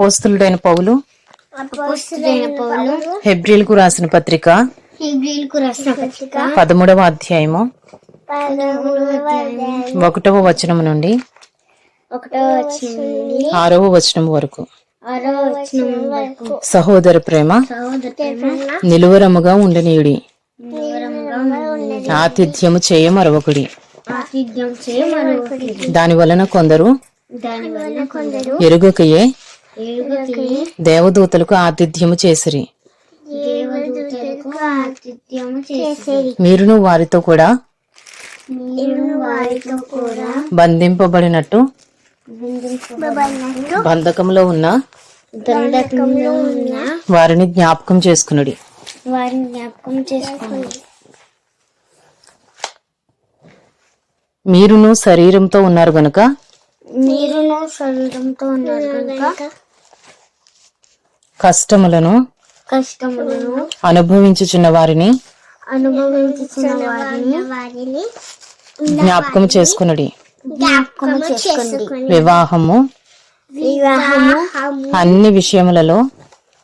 పోస్తులుడైన పౌలు హెబ్రిల్కు రాసిన పత్రిక పదమూడవ అధ్యాయము ఒకటవ వచనం నుండి ఆరవ వచనం వరకు. సహోదర ప్రేమ నిలువరముగా ఉండనీయుడి. ఆతిథ్యము చేయ మరొకడి. దాని వలన కొందరు ఎరుగకయే దేవదూతలకు ఆతిథ్యము చేసిరి. మీరును వారితో కూడా బంధింపబడినట్టు బంధకంలో ఉన్న వారిని జ్ఞాపకం చేసుకునుడి. వారిని జ్ఞాపకం చేసుకోండి మీరును శరీరంతో ఉన్నారు గనుక మీరును శరీరంతో ఉన్నారు కనుక కష్టములను కష్టములను అనుభవించుచున్న వారిని జ్ఞాపకం చేసుకునుడి. చేసుకోండి వివాహము వివాహము అన్ని విషయములలో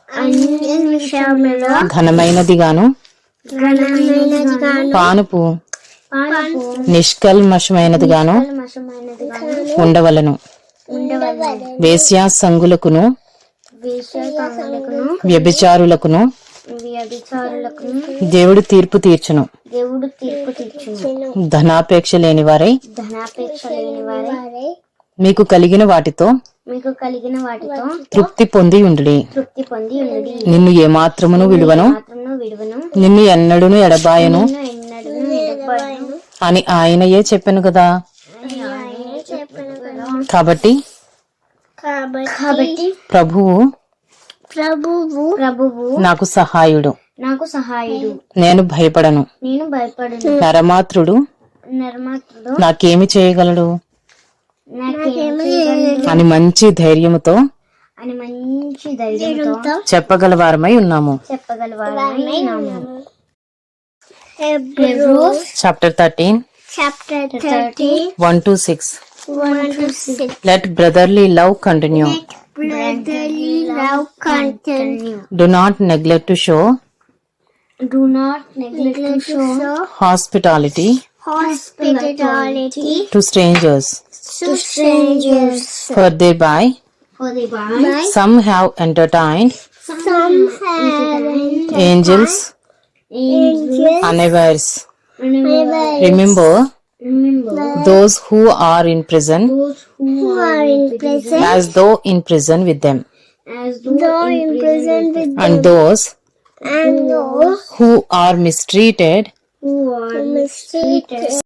అన్ని విషయములలో ఘనమైనదిగాను పానుపు నిష్కల్మషమైనదిగాను ఉండవలను. వేశ్యా సంగులకును వ్యభిచారులకును. దేవుడు తీర్పు తీర్చును. దేవుడు తీర్పు తీర్చును. ధనాపేక్ష లేని వారై ధనాపేక్ష లేని వారే మీకు కలిగిన వాటితో మీకు కలిగిన వాటితో తృప్తి పొంది ఉండుడి. తృప్తి పొంది ఉండి నిన్ను ఏమాత్రమును విలువను నిన్ను ఎన్నడును ఎడబాయను. అని ఆయనయే చెప్పను కదా. కాబట్టి కాబట్టి ప్రభువు ప్రభువు ప్రభువు నాకు సహాయుడు. నాకు సహాయుడు. నేను భయపడను. నేను భయపడను. నరమాత్రుడు నిర్మాతృడు నాకేమి చేయగలడు? అని మంచి ధైర్యముతో అని మంచి ధైర్యంతో చెప్పగల వారమై ఉన్నాము. చెప్పగలవారమై ఉన్నాము. Chapter thirteen chapter thirty one two six 6. Let brotherly love continue. Let brotherly love continue. Do not neglect to show. Do not neglect to show. Hospitality. Hospitality. To strangers. To strangers. For thereby. For thereby. Some have entertained. Some have entertained. Angels. Angels. Unawares. Unawares. Remember those who are in prison those who are in prison as though in prison with them. as though in prison with and those and those who are mistreated who are mistreated